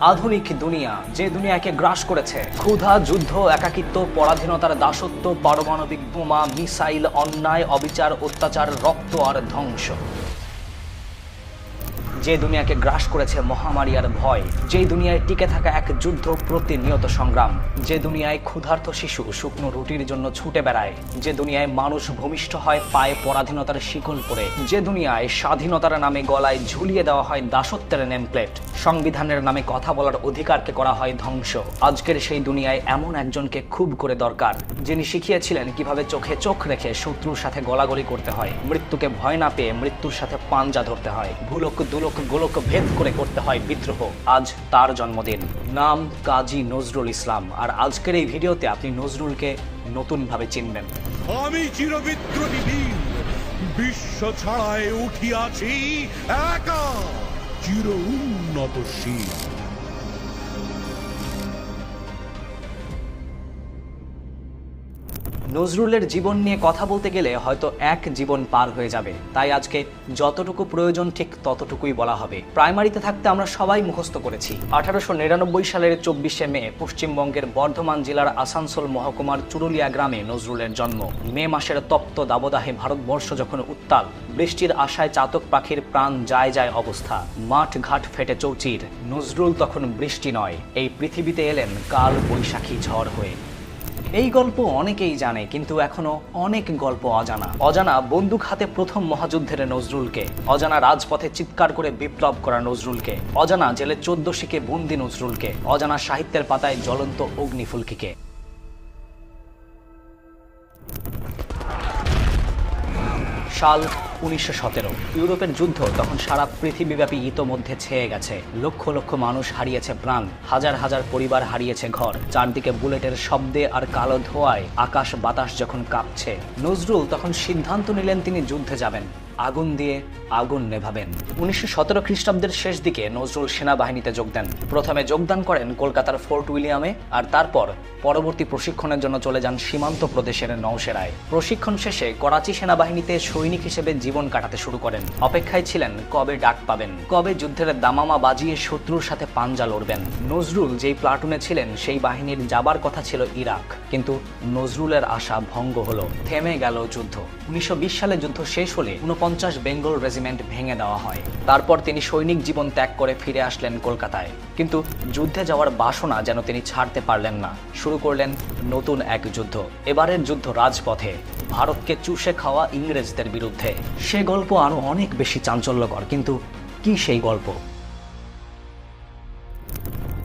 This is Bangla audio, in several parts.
আধুনিক দুনিয়া, যে দুনিয়াকে গ্রাস করেছে। ক্ষুধা, যুদ্ধ, একাকিত্ব, পরাধীনতার দাসত্ব, পারমাণবিক বোমা, মিসাইল, অন্যায়, অবিচার, অত্যাচার, রক্ত আর ধ্বংস। যে দুনিয়াকে গ্রাস করেছে মহামারী আর ভয় যে দুনিয়ায় টিকে থাকা এক যুদ্ধ প্রতিনিয়ত সংগ্রাম, যে দুনিয়ায় ক্ষুধার্ত শিশু শুকনো রুটির জন্য ছুটে বেড়ায়, যে দুনিয়ায় মানুষ ভূমিষ্ঠ হয় পায়ে পরাধীনতার শিকল পরে, যে দুনিয়ায় স্বাধীনতার নামে গলায় ঝুলিয়ে দেওয়া হয় দাসত্বের নেমপ্লেট সংবিধানের নামে কথা বলার অধিকারকে করা হয় ধ্বংস। আজকের সেই দুনিয়ায় এমন একজনকে খুব করে দরকার, যিনি শিখিয়েছিলেন কীভাবে চোখে চোখ রেখে শত্রুর সাথে গলাগলি করতে হয়, মৃত্যুকে ভয় না পেয়ে মৃত্যুর সাথে পাঞ্জা ধরতে হয় ভুলক দুলক গোলক ভেদ করে করতে হয় বিদ্রোহ। আজ তার জন্মদিন। নাম কাজী নজরুল ইসলাম। আর আজকের এই ভিডিওতে আপনি নজরুলকে নতুন ভাবে চিনবেন। আমি চিরবিদ্রোহী বীর। বিশ্ব ছাড়ায় উঠিয়াছি একা। চির উন্নতশীল। নজরুলের জীবন নিয়ে কথা বলতে গেলে হয়তো এক জীবন পার হয়ে যাবে। তাই আজকে যতটুকু প্রয়োজন ঠিক ততটুকুই বলা হবে। প্রাইমারিতে থাকতে আমরা সবাই মুখস্থ করেছি। আঠারোশো নিরানব্বই সালের চব্বিশে মে পশ্চিমবঙ্গের বর্ধমান জেলার আসানসোল মহকুমার চুরুলিয়া গ্রামে নজরুলের জন্ম। মে মাসের তপ্ত দাবদাহে ভারতবর্ষ যখন উত্তাল, বৃষ্টির আশায় চাতক পাখির প্রাণ যায় যায় অবস্থা। মাঠ ঘাট ফেটে চৌচির, নজরুল তখন বৃষ্টি নয়। এই পৃথিবীতে এলেন কাল বৈশাখী ঝড় হয়ে। এই গল্প অনেকেই জানে, কিন্তু এখনও অনেক গল্প অজানা। অজানা বন্দুক হাতে প্রথম মহাযুদ্ধের নজরুলকে। অজানা রাজপথে চিৎকার করে বিপ্লব করা নজরুলকে। অজানা জেলে চোদ্দ শিখে বন্দি নজরুলকে। অজানা সাহিত্যের পাতায় জ্বলন্ত অগ্নিফুলকিকে। সাল উনিশশো সতেরো। ইউরোপের যুদ্ধ তখন সারা পৃথিবীব্যাপী ইতোমধ্যে ছেয়ে গেছে। লক্ষ লক্ষ মানুষ হারিয়েছে প্রাণ, হাজার হাজার পরিবার হারিয়েছে ঘর, চারদিকে বুলেটের শব্দে আর কালো ধোয়ায় আকাশ বাতাস যখন কাঁপছে। নজরুল তখন সিদ্ধান্ত নিলেন তিনি যুদ্ধে যাবেন। আগুন দিয়ে আগুন নেভাবেন। উনিশশো সতেরো খ্রিস্টাব্দের শেষ দিকে নজরুল সেনাবাহিনীতে যোগ দেন। প্রথমে যোগদান করেন কলকাতার ফোর্ট উইলিয়ামে, আর তারপর পরবর্তী প্রশিক্ষণের জন্য চলে যান সীমান্ত প্রদেশের নৌসেরায় প্রশিক্ষণ শেষে করাচি সেনাবাহিনীতে সৈনিক হিসেবে জীবন কাটাতে শুরু করেন। অপেক্ষায় ছিলেন কবে ডাক পাবেন, কবে যুদ্ধের দামামা বাজিয়ে শত্রুর সাথে পাঞ্জা লড়বেন। নজরুল যেই প্লাটুনে ছিলেন, সেই বাহিনীর যাবার কথা ছিল ইরাক। কিন্তু নজরুলের আশা ভঙ্গ হলো, থেমে গেল যুদ্ধ। উনিশশো বিশ সালে যুদ্ধ শেষ হলে উনপঞ্চাশ বেঙ্গল রেজিমেন্ট ভেঙে দেওয়া হয়। তারপর তিনি সৈনিক জীবন ত্যাগ করে ফিরে আসলেন কলকাতায়। কিন্তু যুদ্ধে যাওয়ার বাসনা যেন তিনি ছাড়তে পারলেন না। শুরু করলেন নতুন এক যুদ্ধ। এবারের যুদ্ধ রাজপথে। ভারতকে চুষে খাওয়া ইংরেজদের বিরুদ্ধে। সে গল্প আরও অনেক বেশি চাঞ্চল্যকর, কিন্তু কি সেই গল্প?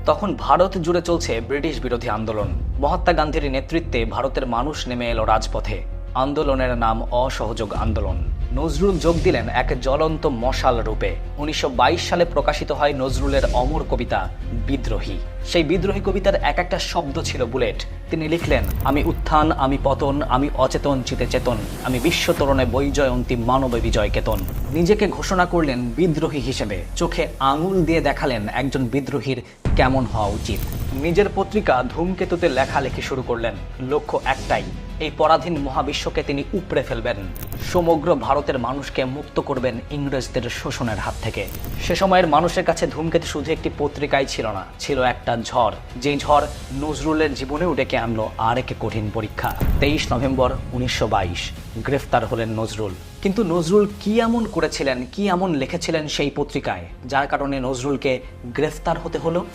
তখন ভারত জুড়ে চলছে ব্রিটিশ বিরোধী আন্দোলন। মহাত্মা গান্ধীর নেতৃত্বে ভারতের মানুষ নেমে এলো রাজপথে। আন্দোলনের নাম অসহযোগ আন্দোলন। নজরুল যোগ দিলেন এক জ্বলন্ত মশাল রূপে। উনিশশো বাইশ সালে প্রকাশিত হয় নজরুলের অমর কবিতা, বিদ্রোহী। সেই বিদ্রোহী কবিতার এক একটা শব্দ ছিল বুলেট। তিনি লিখলেন, আমি উত্থান, আমি পতন, আমি অচেতন, চিতে চেতন, আমি বিশ্ব তরণে বৈজয়ন্তী মানব বিজয় কেতন। নিজেকে ঘোষণা করলেন বিদ্রোহী হিসেবে। চোখে আঙুল দিয়ে দেখালেন একজন বিদ্রোহীর কেমন হওয়া উচিত। নিজের পত্রিকা ধূমকেতুতে লেখালেখি শুরু করলেন। লক্ষ্য একটাই, এই পরাধীন মহাবিশ্বকে তিনি উপড়ে ফেলবেন। সমগ্র ভারতের মানুষকে মুক্ত করবেন ইংরেজদের শোষণের হাত থেকে। সে সময়ের মানুষের কাছে ধূমকেতু শুধু একটি পত্রিকাই ছিল না, ছিল একটা ঝড়। যে ঝড় নজরুলের জীবনে ডেকে আনলো আর এক কঠিন পরীক্ষা। তেইশ নভেম্বর উনিশশো বাইশ, গ্রেফতার হলেন নজরুল। কিন্তু নজরুল কি এমন করেছিলেন, কি এমন লিখেছিলেন সেই পত্রিকায়? যার কারণে নজরুলকে গ্রেফতার হতে হলো?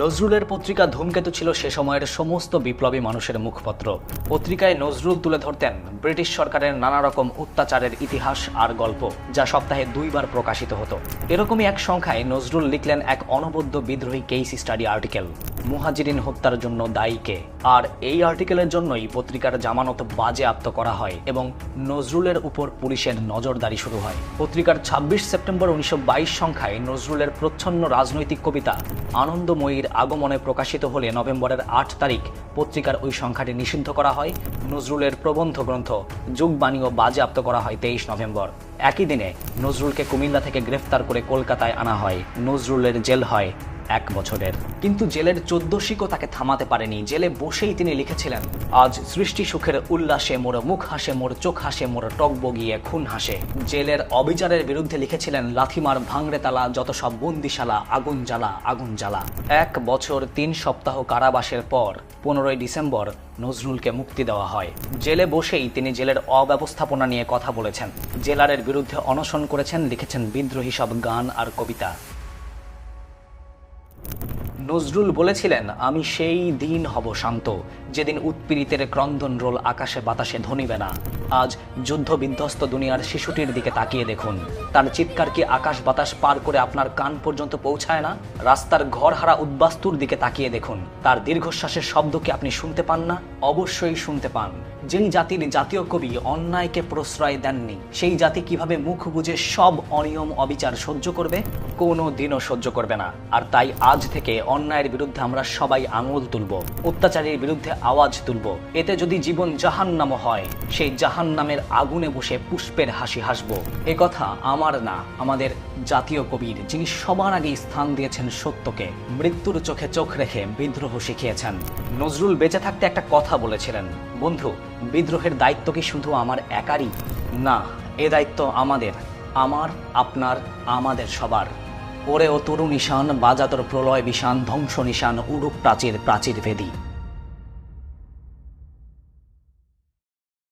নজরুলের পত্রিকা ধূমকেতু ছিল সে সময়ের সমস্ত বিপ্লবী মানুষের মুখপত্র। পত্রিকায় নজরুল তুলে ধরতেন ব্রিটিশ সরকারের নানা রকম অত্যাচারের ইতিহাস আর গল্প, যা সপ্তাহে দুইবার প্রকাশিত হতো। এরকমই এক সংখ্যায় নজরুল লিখলেন এক অনবদ্য বিদ্রোহী কেইস স্টাডি আর্টিকেল মুহাজিরিন হত্যার জন্য দায়ীকে আর এই আর্টিকেলের জন্যই পত্রিকার জামানত বাজে বাজেয়াপ্ত করা হয় এবং নজরুলের উপর পুলিশের নজরদারি শুরু হয়। পত্রিকার ছাব্বিশ সেপ্টেম্বর উনিশশো বাইশ সংখ্যায় নজরুলের প্রচ্ছন্ন রাজনৈতিক কবিতা আনন্দময়ীর আগমনে প্রকাশিত হলে নভেম্বরের আট তারিখ পত্রিকার ওই সংখ্যাটি নিষিদ্ধ করা হয়। নজরুলের প্রবন্ধ গ্রন্থ যুগবাণীও বাজেয়াপ্ত করা হয় তেইশ নভেম্বর। একই দিনে নজরুলকে কুমিল্লা থেকে গ্রেফতার করে কলকাতায় আনা হয়। নজরুলের জেল হয় এক বছরের। কিন্তু জেলের চোদ্দ শিকও তাকে থামাতে পারেনি। জেলে বসেই তিনি লিখেছিলেন, আজ সৃষ্টি সুখের উল্লাসে মোর মুখ হাসে, মোর চোখ হাসে, মোর টক বগিয়ে খুন হাসে। জেলের অবিচারের বিরুদ্ধে লিখেছিলেন, লাথিমার ভাঙড়ে তালা, যত সব বন্দিশালা, আগুন জ্বালা আগুন জ্বালা। এক বছর তিন সপ্তাহ কারাবাসের পর, পনেরোই ডিসেম্বর, নজরুলকে মুক্তি দেওয়া হয়। জেলে বসেই তিনি জেলের অব্যবস্থাপনা নিয়ে কথা বলেছেন। জেলারের বিরুদ্ধে অনশন করেছেন, লিখেছেন বিদ্রোহী সব গান আর কবিতা। নজরুল বলেছিলেন, আমি সেই দিন হব শান্ত, যেদিন উৎপীড়িতের ক্রন্দন রোল আকাশে বাতাসে ধনিবে না। আজ যুদ্ধ বিধ্বস্ত দুনিয়ার শিশুটির দিকে তাকিয়ে দেখুন। তার চিৎকার কি আকাশ বাতাস পার করে আপনার কান পর্যন্ত পৌঁছায় না? রাস্তার ঘর হারা উদ্বাস্তুর দিকে তাকিয়ে দেখুন। তার দীর্ঘশ্বাসের শব্দ কি আপনি শুনতে পান না? অবশ্যই শুনতে পান। যেই জাতির জাতীয় কবি অন্যায়কে প্রশ্রয় দেননি, সেই জাতি কীভাবে মুখ বুঝে সব অনিয়ম অবিচার সহ্য করবে? কোনো দিনও সহ্য করবে না। আর তাই আজ থেকে অন্যায়ের বিরুদ্ধে আমরা সবাই আঙুল তুলব, অত্যাচারীর বিরুদ্ধে আওয়াজ তুলব। এতে যদি জীবন জাহান্নাম হয়, সেই জাহান্নামের আগুনে বসে পুষ্পের হাসি হাসব। এ কথা আমার না, আমাদের জাতীয় কবির, যিনি সবার আগে স্থান দিয়েছেন সত্যকে, মৃত্যুর চোখে চোখ রেখে বিদ্রোহ শিখিয়েছেন। নজরুল বেঁচে থাকতে একটা কথা বলেছিলেন, বন্ধু, বিদ্রোহের দায়িত্ব কি শুধু আমার একারই? না, এ দায়িত্ব আমাদের, আমার, আপনার, আমাদের সবার। ওরে ও তরু নিশান বাজাতর প্রলয় বিশান ধ্বংস নিশান উড়ুক প্রাচীর প্রাচীর ভেদী।